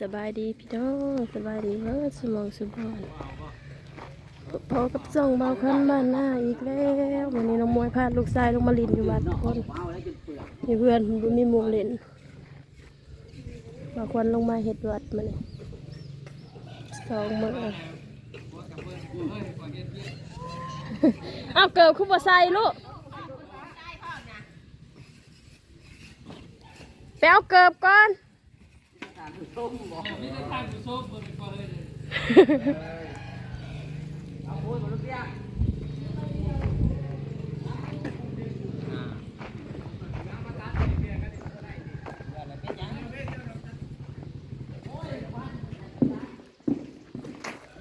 สบายดีพี่น้องสบายดีเฮ้สมองสมองพอกับส่องเบาคันบ้านหน้าอีกแล้ววันนี้น้องมวยพาลูกชายลงมาลินอยู่บ้านทุกคนมีเพื่อนบ่มีมุมเล่นบางคนลงมาเห็ดวัดมาเลยสองมือเอาเกิดคุบใส่ลูกไปเอาเกิบก่อน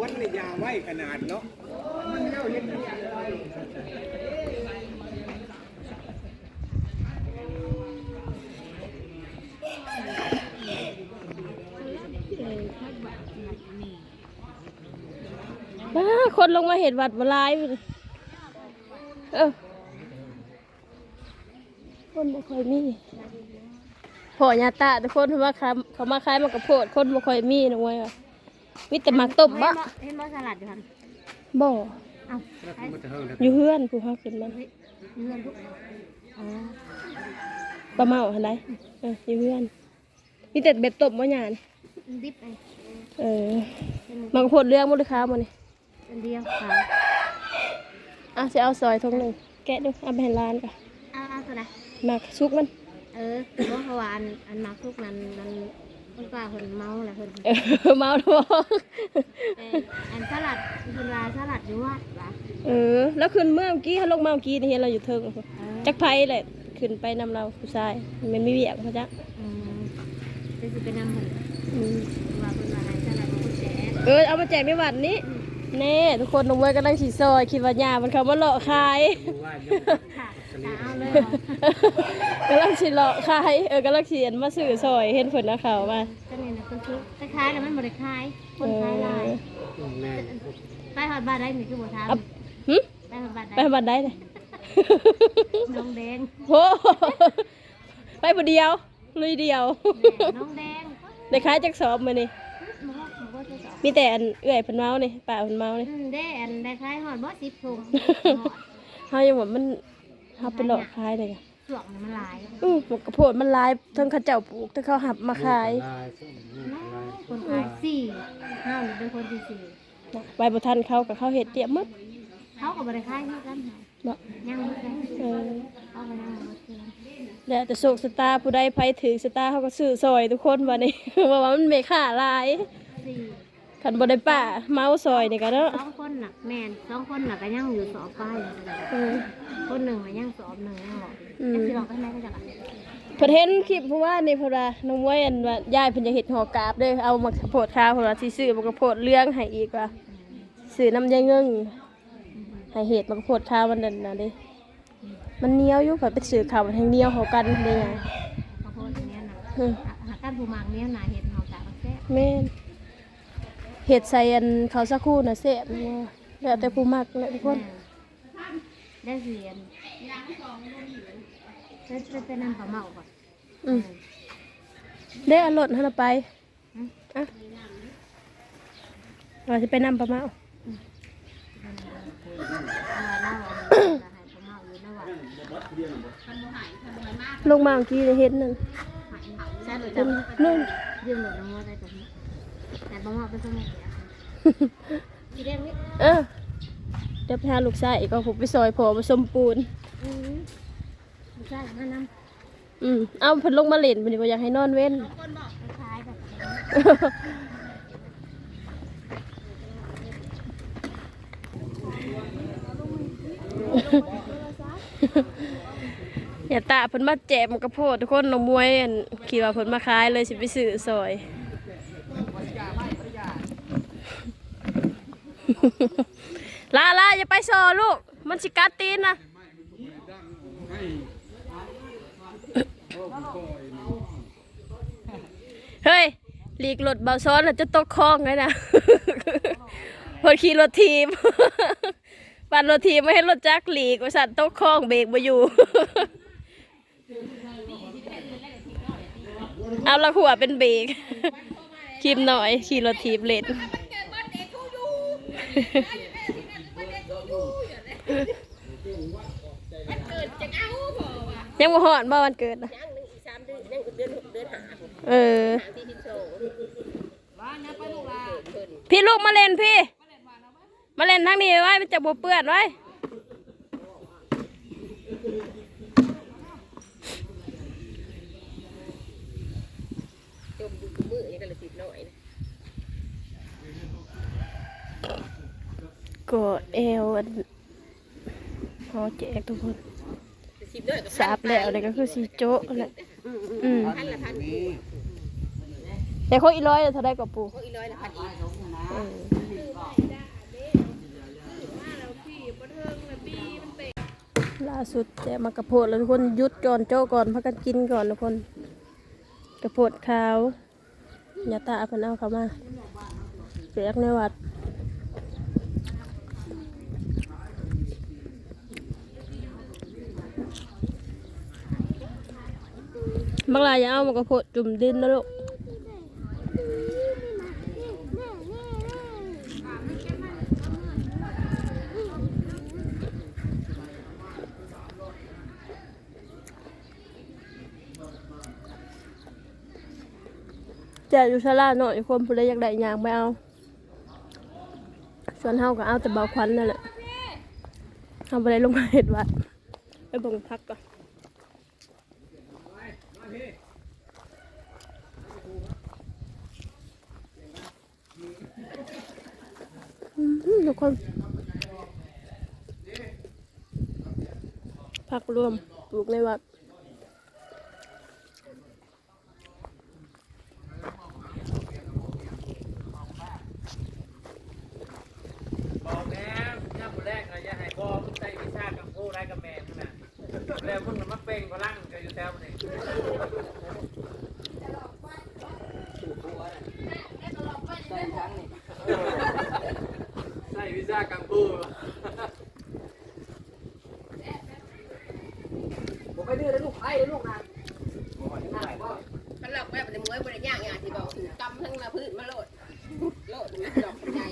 วันในยาไว้ขนาดเนาะบ้าค นลงมาเห็นวัดบหลายไปเลยเออคนบ่ค่อยมีพอยาตาแต่คนเขามาคำเขามาขายมันกับโพดคนบ่ค่อยมีนะเว้ยว่ะมีแต่หมักต้มบะเห็นบ่สลัดอยู่หั่นบ่เอ้าอยู่เฮือนผู้เฮาขึ้นมันเงื่อนทุกอ๋อปลาเมาหันไดเอออยู่เฮือนมีแต่แบบต้มบ่หยานดิบไปเออมันก็โพดเรื่องบ่ได้ค้าบ่นี่ อันเดียวค่ะอะสิเอาซอยทงหนึงแกะดูเอาไปให้ร้านก่ะเอาเอาตัวใดหมักซุกมัน เออเพราะว่าอันอันมาทุกนั้นมันคนกว่าคนเมาแหละคนเออเมาท้องเอออันสลัดคือลาสลัดอยู่วัดวะเออ แล้วขึ้นเมื่อกี้ฮัลโหลกเมื่อกี้นี่เห็นเราอยู่เทิงเออจักไผแหละขึ้นไปนำเราผู้ชายมันไม่เวียกเขาจ้ะอืมเป็นสิเป็นนำคนอืมว่าคนว่าให้สลัดของคนแก่เออเอามาแจกในวัดนี้ แน่ทุกคนน้องเวยกำลังสีซอยคิดว่าหยามันเขามาหลอกขายค่ะจะเอาเลยกำลังสีหลอกขายเออกำลังเขียนมาสื่อซอยเห็นผลนะเขาวมาก็นี่นะคนทุกคล้ายๆแล้วมันบ่ได้คล้ายคนคล้ายหลายไปหอดบ้านได้นี่คือบ่ทเอาหึำไปหอดบ้านได้ไปบันไดเลยน้องแดงโอ้ไปผู้เดียวลุยเดียวน้องแดงได้ขายจักสอบมานี่มันก็ มันก็จะสอนมีแต่อันเอื่อยเพันเมานี่ป่าเพันเมานี่อืมได้อันได้คล้ายหอดบ่สิบถุงเฮายังว่ามันเฮาไปหลอกขายเลยอะส่วงมันหลายอือมันกระโพดมันหลายทั้งเขาเจ้าปลูกทั้งเขาหับมาขายคนขายสี่ห้าหรือเป็นคนที่สี่ใบบุทันเขากับเขาเห็ดเตรียมหมึดเขาก็บริคายเหมือนกันค่ะเนาะย่างเหมือนกันเออเขาก็ย่างเหมือนกันแล้วแต่โศกสตาร์ผู้ใดไผถือสตาร์เขาก็ซื้อซอยทุกคนวันนี้ว่าว่ามันไม่ค่าหลาย สี่คันบ่ได้ป้าเมาซอยนี่ก็เนาะสองคนหนักแมนสองคนหนักก็ย่างอยู่สอบป้ายเออคนหนึ่งก็ย่างสอบหนึ่งย่างหลอกอืมแต่ที่หลอกก็ไม่ได้จักอะเพิ่นเห็นคลิปเพราะว่านี่เพนว่าน้องมวยอันว่ายายเพิ่นจะเฮ็ดหอกราบเด้อเอามาโพดข้าวเพนว่าสิซื้อมากระโพดเรื่องให้อีกว่าซื้อน้ำยายเงิงให้เฮ็ดมากระโพดข้าวมันนั่นน่ะเด้มันเหนียวอยู่ค่ะไปซื้อข้าวมันแห้งเหนียวเขากันเด้ไงเขาโพสอย่างเนี้ยนะอืมหาการผูมังเนี้ยนาเห็ดเฮาจากแซ่แม่น เห็ดใส่อันเขาวสักครู่น่ะแซ่บนัวแล้วแต่ผู้มักแหละทุกคนได้เรียนจะจะไปนำปลาเมาก่อนอืมได้เอารถให้เราไปอืมอะเราจะไปนำปลาเมาเอาเล่าจะให้ปลาเมาอยู่นะว่าลงมาเมื่อกี้ได้เห็นนั่นใช่หรือเป็จะนนู่นยืมหลุดน้ำมันได้ตรงนี้ แต่ปลาเมาเป็นสมุนไพรสีแดงนี่เออเดี๋ยวไปหาลูกชายอีกก็ผมไปซอยพอผสมปูน อืมใช่มานอืมเอาเพิ่นลงมาเล่นเพิ่นบ่อยากให้นอนเว้นำคล้ายๆแบบอย่าตาเพิ่นมาแจกมันกระโพดทุกคนน้องมวยอันคิดว่าเพิ่นมาขายเลยสิไปซื้อซอย ลาลาอย่าไปซอลูก มันสิกัดตีนนะเฮ้ยหลีกรถเบาซ้อนแล้วจะตกคลองไงนะคนขี่รถทีมปั่นรถทีมไม่ให้รถจักรหลีกว่าสัตว์ตกคลองเบรกมาอยู่เอาละหัวเป็นเบรกคลิปหน่อยขี่รถทีบเล่น ยังบ่ฮอดบ่วันเกิดนะเออ พี่ลูกมาเล่นพี่ มาเล่นทั้งนี้ไว้มันจะบ่เปื้อนไว้กด เอวอันพอแจกทุกคนสาบแล้วเลยก็คือสีโจ๊ะแหละอืมแต่เขาอีร้อยเท่าได้กับปูเออล่าสุดแต่มากระโพดแล้วทุกคนยุดก่อนโจ้ก่อนพักกันกินก่อนทุกคน กระโพดขาวอย่าตาเพิ่นเอาเข้ามาเปียกในวัด บางรายอย่าเอามากระโพดจุ่มดินนะลูกแจกอยู่ชาลาหน่อยคนผู้ใดอยากได้ยางไปเอาส่วนเฮาก็เอาแต่เบาควันนั่นแหละทำอะไรลงมาเห็ดวัดไปบ่งพักก่อน ทุกคนผักรวมปลูกในวัด บอกแน่ย่าบุแรกนะอย่าให้พ่อมึงใจวิชากับผู้ได้กับแม่มึงน่ะแล้วมึงน่ะมาเป่งพลังกันอยู่แถวนี้ ใส่วิชากังฟูผมไปดื้อเลยลูกไอ้ลูกนะถ้าเราแม่เป็นมวยบริย่างอย่างที่บอกถือกำทั้งละพืชมาโลด โลดมันดอกใหญ่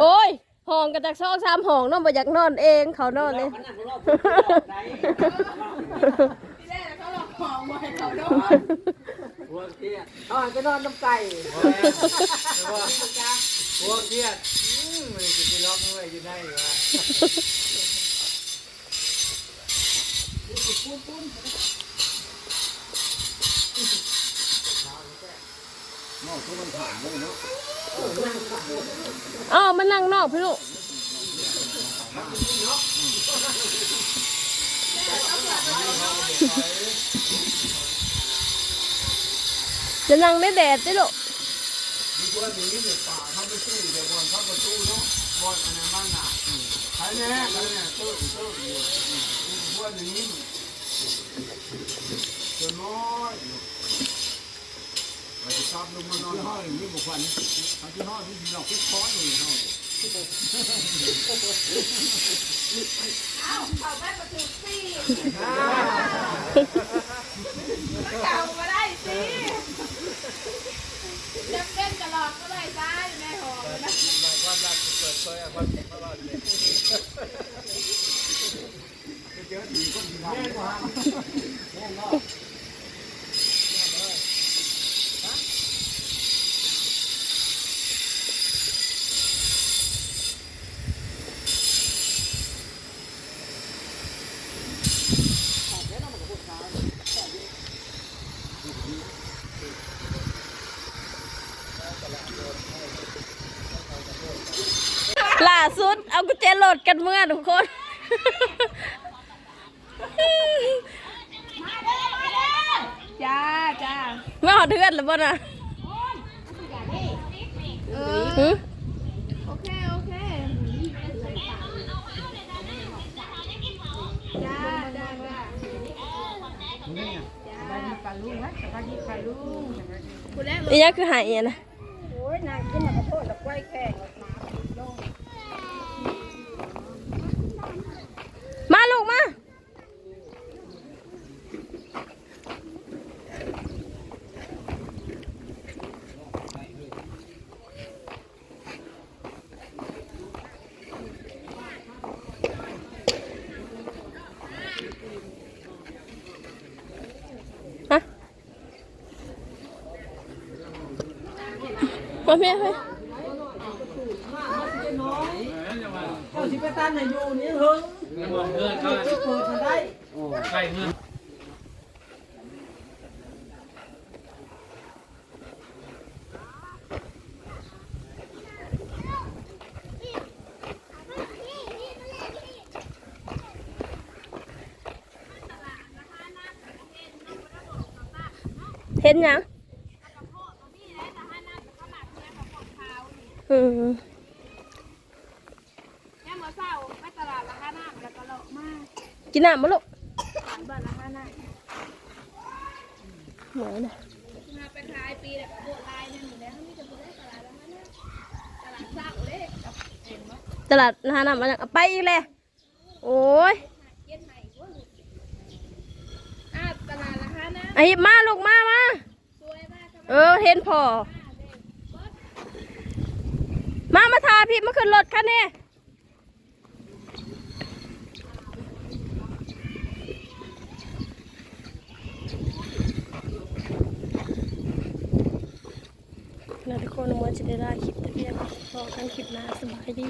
โอ้ยห้องกันจากซองสามห้องเน้องบ่อยากนอนเองเขานอนเลยหัวเครียดนอนก็นอนน้ำไก่หัวเครียดอืมมันจะไปล็อกไว้อยู่ได้อยู่วะ อ้าวมานั่งนอกพี่ลูกจะนั่งในแดดดิลูกใครเนี่ยใครเนี่ยตู้ตู้อยู่หัวนี้จะน้อยไปชอบลงมานอนห้องนี่บุคคลเขาที่ห้องที่เราคิดค้อนอยู่ห้องล่าสุด เอากุญแจรถกันเมื่อทุกคน จ้าจ้าไม่หอดเทือนหรือเปล่านะหึโอเค โอเค จ้าจ้าจ้าอีนี้คือหายอะนะ โอ้ยนางขึ้นมากระโทษแล้วกล้วยแข่ง ลูกมา มาแม่ให้เจ้าสิไปตามไหนอยู่นี่เฮะ เงินเงินเขาเปิดมาได้ใส่เงินเห็นยังอืม แม่หมอเศร้าไปตลาดราคาน้ำแล้วก็เลาะมาก กินน้ำมาลูกบ้านราคาน้หน่อยนะำมาเป็นขายปีแล้วก็โบลายเนี่ยหนูแล้วมีแต่โบได้ตลาดราคาน้ำตลาดเศร้าเลยกับเห็นไหมตลาดนาหน้ำมาจากไปอีกเลยโอ้ยเย็นใหม่ก็อ่าตลาดราคาน้ไอ้มาลูกมามาำสวยมากครับเออเห็นพอมามาทาพี่มาขึ้นรถคันนี้ เวทุกคนมันจะได้ได้คลิปแต่เพียงพอกันคลิปหน้าสบายดี